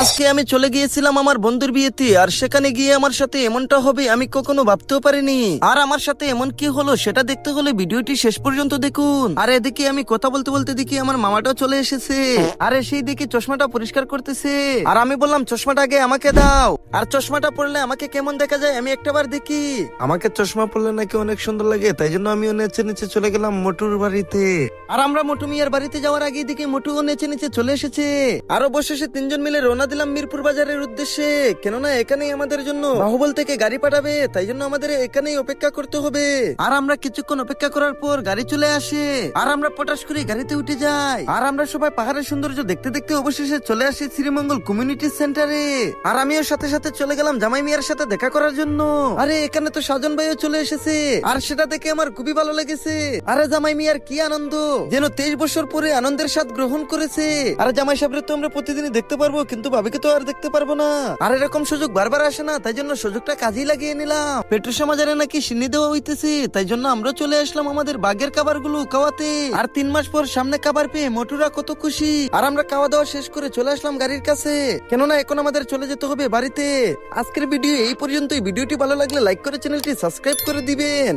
আজকে আমি চলে গিয়েছিলাম আমার বন্ধুর বিয়েতে আর সেখানে গিয়ে আমার সাথে এমনটা হবে আমি কখনো ভাবতেও পারিনি। আর আমার সাথে এমন কি হলো সেটা দেখতে হলে ভিডিওটি শেষ পর্যন্ত দেখুন। আর এদিকে আমি কথা বলতে বলতে দেখি আমার মামাটাও চলে এসেছে। আরে সেই দিকে চশমাটা পরিষ্কার করতেছে। আর আমি বললাম চশমাটা আগে আমাকে দাও। আর চশমাটা পরলে আমাকে কেমন দেখা যায় আমি একটাবার দেখি। আমাকে চশমা পরলে নাকি অনেক সুন্দর লাগে তাই জন্য আমিও নেচে নেচে চলে গেলাম মোটুর বাড়িতে। আর আমরা মোটু মিয়ার বাড়িতে যাওয়ার আগে দিকে মোটুও নেচে নেচে চলে এসেছে। আর অবশেষে তিনজন মিলে রওনা দিলাম মিরপুর বাজারের উদ্দেশ্যে। কেননা এখানেই আমাদের জন্য বাহুবল থেকে গাড়ি পাঠাবে, তাই জন্য আমাদের এখানেই অপেক্ষা করতে হবে। আর আমরা কিছুক্ষণ অপেক্ষা করার পর গাড়ি চলে আসে। আর আমরা পটাশ করে গাড়িতে উঠে যাই। আর আমরা সবাই পাহাড়ের সৌন্দর্য দেখতে দেখতে অবশেষে চলে আসি শ্রীমঙ্গল কমিউনিটি সেন্টারে আর আমিও সাথে সাথে চলে গেলাম জামাই মিয়ার সাথে দেখা করার জন্য। আরে, এখানে তো সাজন ভাইও চলে এসেছে। আর সেটা দেখে আমার খুবই ভালো লেগেছে। আরে, জামাই মিয়ার কি আনন্দ! যেন তেইশ বছর পরে আনন্দের স্বাদ গ্রহণ করেছে। আর, জামাই সাহেবের তো আমরা প্রতিদিনই দেখতে পারব, কিন্তু ভাবিকে তো আর দেখতে পারব না। আর এরকম সুযোগ বারবার আসে না, তাই জন্য সুযোগটা কাজেই লাগিয়ে নিলাম। পেট্রো সমাজারে নাকি সিন্নি দেওয়া হইতেছে, তাই জন্য আমরা চলে আসলাম আমাদের বাগের খাবারগুলো খাওয়াতে। আর তিন মাস পর সামনে খাবার পেয়ে মোটুরা কত খুশি। আর আমরা খাওয়া দাওয়া শেষ করে চলে আসলাম গাড়ির কাছে। কেননা এখন আমাদের চলে যেতে হবে বাড়িতে। আজকের ভিডিও এই পর্যন্তই। ভিডিওটি ভালো লাগলে লাইক করে চ্যানেলটি সাবস্ক্রাইব করে দিবেন।